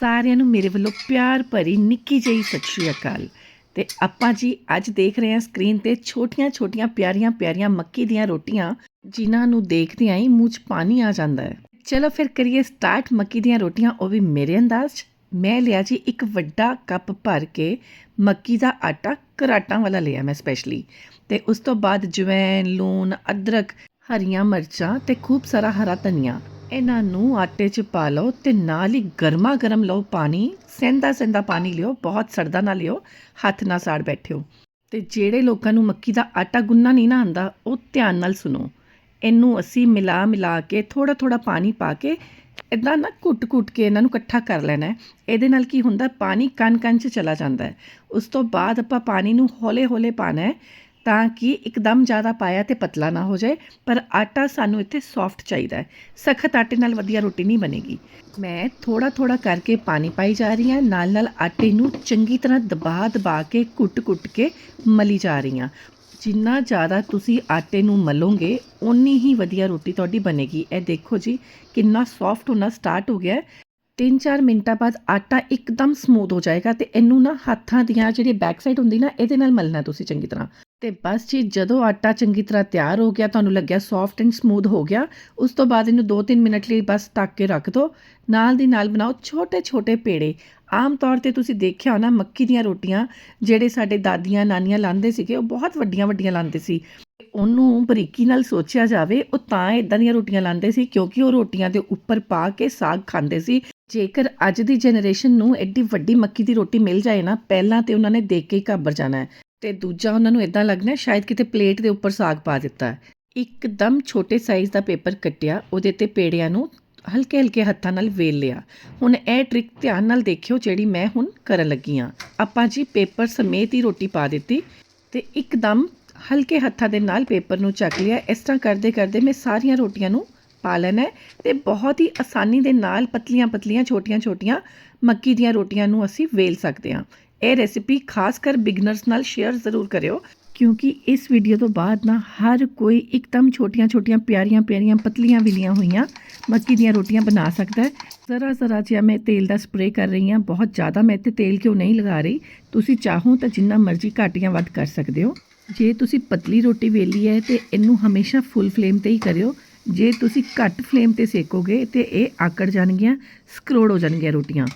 ਸਾਰਿਆਂ ਨੂੰ ਮੇਰੇ ਵੱਲੋਂ ਪਿਆਰ ਭਰੀ ਨਿੱਕੀ ਜਿਹੀ ਸਤਿ ਸ਼੍ਰੀ ਅਕਾਲ। ਤੇ ਆਪਾਂ ਜੀ ਅੱਜ ਦੇਖ ਰਹੇ ਹਾਂ ਸਕਰੀਨ ਤੇ ਛੋਟੀਆਂ-ਛੋਟੀਆਂ ਪਿਆਰੀਆਂ-ਪਿਆਰੀਆਂ ਮੱਕੀ ਦੀਆਂ ਰੋਟੀਆਂ, ਜਿਨ੍ਹਾਂ ਨੂੰ ਦੇਖਦਿਆਂ ਹੀ ਮੂੰਹ 'ਚ ਪਾਣੀ ਆ ਜਾਂਦਾ ਹੈ। ਚਲੋ ਫਿਰ ਕਰੀਏ ਸਟਾਰਟ ਮੱਕੀ ਦੀਆਂ ਰੋਟੀਆਂ, ਉਹ ਵੀ ਮੇਰੇ ਅੰਦਾਜ਼ 'ਚ। ਮੈਂ ਲਿਆ ਜੀ ਇੱਕ ਵੱਡਾ ਕੱਪ ਭਰ ਕੇ ਮੱਕੀ ਦਾ ਆਟਾ ਕਰਾਟਾਂ ਵਾਲਾ ਲਿਆ ਮੈਂ ਸਪੈਸ਼ਲੀ ਤੇ ਉਸ ਤੋਂ ਬਾਅਦ ਜਵੈਨ ਲੂਣ, ਅਦਰਕ, ਹਰੀਆਂ ਮਿਰਚਾਂ ਤੇ ਖੂਬ ਸਾਰਾ ਹਰਾ ਧਨੀਆ। ਇਹਨਾਂ ਨੂੰ ਆਟੇ 'ਚ ਪਾ ਲਓ ਅਤੇ ਨਾਲ ਹੀ ਗਰਮਾ ਗਰਮ ਲਓ ਪਾਣੀ ਸੈਂਦਾ ਸੈਂਦਾ ਪਾਣੀ ਲਿਓ, ਬਹੁਤ ਸੜਦਾ ਨਾ ਲਿਓ, ਹੱਥ ਨਾ ਸਾੜ ਬੈਠਿਓ। ਤੇ ਜਿਹੜੇ ਲੋਕਾਂ ਨੂੰ ਮੱਕੀ ਦਾ ਆਟਾ ਗੁੰਨਣਾ ਨਹੀਂ ਨਾ ਆਂਦਾ ਉਹ ਧਿਆਨ ਨਾਲ ਸੁਣੋ। ਇਹਨੂੰ ਅਸੀਂ ਮਿਲਾ ਮਿਲਾ ਕੇ ਥੋੜਾ ਥੋੜਾ ਪਾਣੀ ਪਾ ਕੇ ਇਦਾਂ ਨਾ ਕੁੱਟ-ਕੁੱਟ ਕੇ ਇਹਨਾਂ ਨੂੰ ਇਕੱਠਾ ਕਰ ਲੈਣਾ ਹੈ। ਇਹਦੇ ਨਾਲ ਕੀ ਹੁੰਦਾ, ਪਾਣੀ ਕਣ-ਕਣ 'ਚ ਚਲਾ ਜਾਂਦਾ ਹੈ। ਉਸ ਤੋਂ ਬਾਅਦ ਆਪਾਂ ਪਾਣੀ ਨੂੰ ਹੌਲੇ-ਹੌਲੇ ਪਾਣਾ ਹੈ। ਤਾਂ ਕਿ ਇੱਕਦਮ ਜ਼ਿਆਦਾ ਪਾਇਆ ਤੇ ਪਤਲਾ ਨਾ ਹੋ ਜਾਏ, ਪਰ ਆਟਾ ਸਾਨੂੰ ਇੱਥੇ ਸੌਫਟ ਚਾਹੀਦਾ ਹੈ। ਸਖਤ ਆਟੇ ਨਾਲ ਵਧੀਆ ਰੋਟੀ ਨਹੀਂ ਬਣੇਗੀ। ਮੈਂ ਥੋੜਾ ਥੋੜਾ ਕਰਕੇ ਪਾਣੀ ਪਾਈ ਜਾ ਰਹੀ ਹਾਂ। ਨਾਲ ਨਾਲ ਆਟੇ ਨੂੰ ਚੰਗੀ ਤਰ੍ਹਾਂ ਦਬਾ ਦਬਾ ਕੇ, ਕੁੱਟ-ਕੁੱਟ ਕੇ ਮਲੀ ਜਾ ਰਹੀ ਹਾਂ। ਜਿੰਨਾ ਜ਼ਿਆਦਾ ਤੁਸੀਂ ਆਟੇ ਨੂੰ ਮਲੋਗੇ, ਓਨੀ ਹੀ ਵਧੀਆ ਰੋਟੀ ਤੁਹਾਡੀ ਬਣੇਗੀ। ਇਹ ਦੇਖੋ ਜੀ, ਕਿੰਨਾ ਸੌਫਟ ਹੋਣਾ ਸਟਾਰਟ ਹੋ ਗਿਆ। ਹੈ 3-4 ਮਿੰਟਾਂ ਬਾਅਦ ਆਟਾ ਇੱਕਦਮ ਸਮੂਥ ਹੋ ਜਾਏਗਾ ਤੇ ਇਹਨੂੰ ਨਾ ਹੱਥਾਂ ਦੀਆਂ ਜਿਹੜੀ ਬੈਕ ਸਾਈਡ ਹੁੰਦੀ ਨਾ, ਇਹਦੇ ਨਾਲ ਮਲਣਾ ਤੁਸੀਂ ਚੰਗੀ ਤਰ੍ਹਾਂ। ਅਤੇ ਬਸ ਜੀ, ਜਦੋਂ ਆਟਾ ਚੰਗੀ ਤਰ੍ਹਾਂ ਤਿਆਰ ਹੋ ਗਿਆ, ਤੁਹਾਨੂੰ ਲੱਗਿਆ ਸੌਫਟ ਐਂਡ ਸਮੂਥ ਹੋ ਗਿਆ, ਉਸ ਤੋਂ ਬਾਅਦ ਇਹਨੂੰ 2-3 ਮਿੰਟ ਲਈ ਬਸ ਟੱਕ ਕੇ ਰੱਖ ਦਿਓ ਨਾਲ ਦੀ ਨਾਲ ਬਣਾਓ ਛੋਟੇ-ਛੋਟੇ ਪੇੜੇ। ਆਮ ਤੌਰ ਤੇ ਤੁਸੀਂ ਦੇਖਿਆ ਹੋਣਾ, ਮੱਕੀ ਦੀਆਂ ਰੋਟੀਆਂ ਜਿਹੜੇ ਸਾਡੇ ਦਾਦੀਆਂ, ਨਾਨੀਆਂ ਲਾਉਂਦੇ ਸੀਗੇ, ਉਹ ਬਹੁਤ ਵੱਡੀਆਂ-ਵੱਡੀਆਂ ਲਾਉਂਦੇ ਸੀ। ਉਹਨੂੰ ਬਰੀਕੀ ਨਾਲ ਸੋਚਿਆ ਜਾਵੇ, ਉਹ ਤਾਂ ਇਦਾਂ ਦੀਆਂ ਰੋਟੀਆਂ ਲਾਉਂਦੇ ਸੀ, ਕਿਉਂਕਿ ਉਹ ਰੋਟੀਆਂ ਦੇ ਉੱਪਰ ਪਾ ਕੇ ਸਾਗ ਖਾਂਦੇ ਸੀ। ਜੇਕਰ ਅੱਜ ਦੀ ਜਨਰੇਸ਼ਨ ਨੂੰ ਐਡੀ ਵੱਡੀ ਮੱਕੀ ਦੀ ਰੋਟੀ ਮਿਲ ਜਾਏ ਨਾ, ਪਹਿਲਾਂ ਤੇ ਉਹਨਾਂ ਨੇ ਦੇਖ ਕੇ ਹੀ ਘਾਬਰ ਜਾਣਾ ਹੈ। ਤੇ ਦੂਜਾ ਉਹਨਾਂ ਨੂੰ ਇਦਾਂ ਲੱਗਣਾ ਸ਼ਾਇਦ ਕਿਤੇ ਪਲੇਟ ਦੇ ਉੱਪਰ ਸਾਗ ਪਾ ਦਿੱਤਾ ਹੈ। ਇੱਕਦਮ ਛੋਟੇ ਸਾਈਜ਼ ਦਾ ਪੇਪਰ ਕੱਟਿਆ, ਉਹਦੇ ਤੇ ਪੇੜਿਆਂ ਨੂੰ ਹਲਕੇ ਹਲਕੇ ਹੱਥਾਂ ਨਾਲ ਵੇਲ ਲਿਆ। ਹੁਣ ਇਹ ਟ੍ਰਿਕ ਧਿਆਨ ਨਾਲ ਦੇਖਿਓ ਜਿਹੜੀ ਮੈਂ ਹੁਣ ਕਰਨ ਲੱਗੀ ਆ ਆਪਾਂ ਜੀ ਪੇਪਰ ਸਮੇਤ ਹੀ ਰੋਟੀ ਪਾ ਦਿੱਤੀ ਤੇ ਇੱਕਦਮ ਹਲਕੇ ਹੱਥਾਂ ਦੇ ਨਾਲ ਪੇਪਰ ਨੂੰ ਚੱਕ ਲਿਆ। ਇਸ ਤਰ੍ਹਾਂ ਕਰਦੇ ਕਰਦੇ ਮੈਂ ਸਾਰੀਆਂ ਰੋਟੀਆਂ ਨੂੰ ਪਾ ਲੈਣਾ ਹੈ ਤੇ ਬਹੁਤ ਹੀ ਆਸਾਨੀ ਦੇ ਨਾਲ ਪਤਲੀਆਂ ਪਤਲੀਆਂ ਛੋਟੀਆਂ ਛੋਟੀਆਂ ਮੱਕੀ ਦੀਆਂ ਰੋਟੀਆਂ ਨੂੰ ਅਸੀਂ ਵੇਲ ਸਕਦੇ ਹਾਂ। ਇਹ ਰੈਸਿਪੀ ਖਾਸ ਕਰ ਬਿਗਨਰਸ ਨਾਲ ਸ਼ੇਅਰ ਜ਼ਰੂਰ ਕਰਿਓ, ਕਿਉਂਕਿ ਇਸ ਵੀਡੀਓ ਤੋਂ ਬਾਅਦ ਨਾ ਹਰ ਕੋਈ ਇੱਕਦਮ ਛੋਟੀਆਂ-ਛੋਟੀਆਂ ਪਿਆਰੀਆਂ-ਪਿਆਰੀਆਂ ਪਤਲੀਆਂ ਵਿਲੀਆਂ ਹੋਈਆਂ ਮੱਕੀ ਦੀਆਂ ਰੋਟੀਆਂ ਬਣਾ ਸਕਦਾ ਹੈ। ਜ਼ਰਾ ਜ਼ਰਾ ਜਿਹਾ ਮੈਂ ਤੇਲ ਦਾ ਸਪਰੇਅ ਕਰ ਰਹੀ ਹਾਂ, ਬਹੁਤ ਜ਼ਿਆਦਾ ਮੈਂ ਤੇ ਤੇਲ ਕਿਉਂ ਨਹੀਂ ਲਗਾ ਰਹੀ। ਤੁਸੀਂ ਚਾਹੋ ਤਾਂ ਜਿੰਨਾ ਮਰਜ਼ੀ ਘੱਟ ਜਾਂ ਵੱਧ ਕਰ ਸਕਦੇ ਹੋ। ਜੇ ਤੁਸੀਂ ਪਤਲੀ ਰੋਟੀ ਵੇਲੀ ਹੈ ਤੇ ਇਹਨੂੰ ਹਮੇਸ਼ਾ ਫੁੱਲ ਫਲੇਮ ਤੇ ਹੀ ਕਰਿਓ। ਜੇ ਤੁਸੀਂ ਘੱਟ ਫਲੇਮ ਤੇ ਸੇਕੋਗੇ ਤੇ ਇਹ ਆਕੜ ਜਾਣਗੀਆਂ ਸਕਰੋੜ ਹੋ ਜਾਣਗੀਆਂ ਰੋਟੀਆਂ।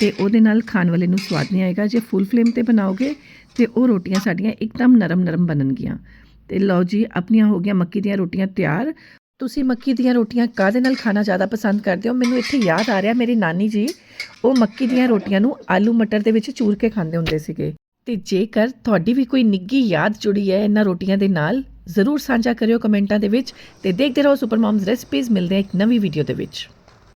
ਤੇ ਉਹਦੇ ਨਾਲ ਖਾਣ ਵਾਲੇ ਨੂੰ ਸਵਾਦ ਨਹੀਂ ਆਏਗਾ। ਜੇ ਫੁੱਲ ਫਲੇਮ ਤੇ ਬਣਾਓਗੇ ਤੇ ਉਹ ਰੋਟੀਆਂ ਸਾਡੀਆਂ ਇੱਕਦਮ ਨਰਮ ਨਰਮ ਬਣਨਗੀਆਂ। ਤੇ ਲਓ ਜੀ, ਆਪਣੀਆਂ ਹੋ ਗਈਆਂ ਮੱਕੀ ਦੀਆਂ ਰੋਟੀਆਂ ਤਿਆਰ। ਤੁਸੀਂ ਮੱਕੀ ਦੀਆਂ ਰੋਟੀਆਂ ਕਾਹਦੇ ਨਾਲ ਖਾਣਾ ਜ਼ਿਆਦਾ ਪਸੰਦ ਕਰਦੇ ਹੋ? ਮੈਨੂੰ ਇੱਥੇ ਯਾਦ ਆ ਰਿਹਾ ਮੇਰੀ ਨਾਨੀ ਜੀ, ਉਹ ਮੱਕੀ ਦੀਆਂ ਰੋਟੀਆਂ ਨੂੰ ਆਲੂ ਮਟਰ ਦੇ ਵਿੱਚ ਚੂਰ ਕੇ ਖਾਂਦੇ ਹੁੰਦੇ ਸੀਗੇ। ਤੇ ਜੇਕਰ ਤੁਹਾਡੀ ਵੀ ਕੋਈ ਨਿੱਗੀ ਯਾਦ ਜੁੜੀ ਹੈ ਇਹਨਾਂ ਰੋਟੀਆਂ ਦੇ ਨਾਲ, ਜ਼ਰੂਰ ਸਾਂਝਾ ਕਰਿਓ ਕਮੈਂਟਾਂ ਦੇ ਵਿੱਚ ਤੇ ਦੇਖਦੇ ਰਹੋ ਸੁਪਰ ਮਮਸ ਰੈਸਪੀਜ਼ ਮਿਲਦੇ ਆ ਇੱਕ ਨਵੀਂ ਵੀਡੀਓ ਦੇ ਵਿੱਚ।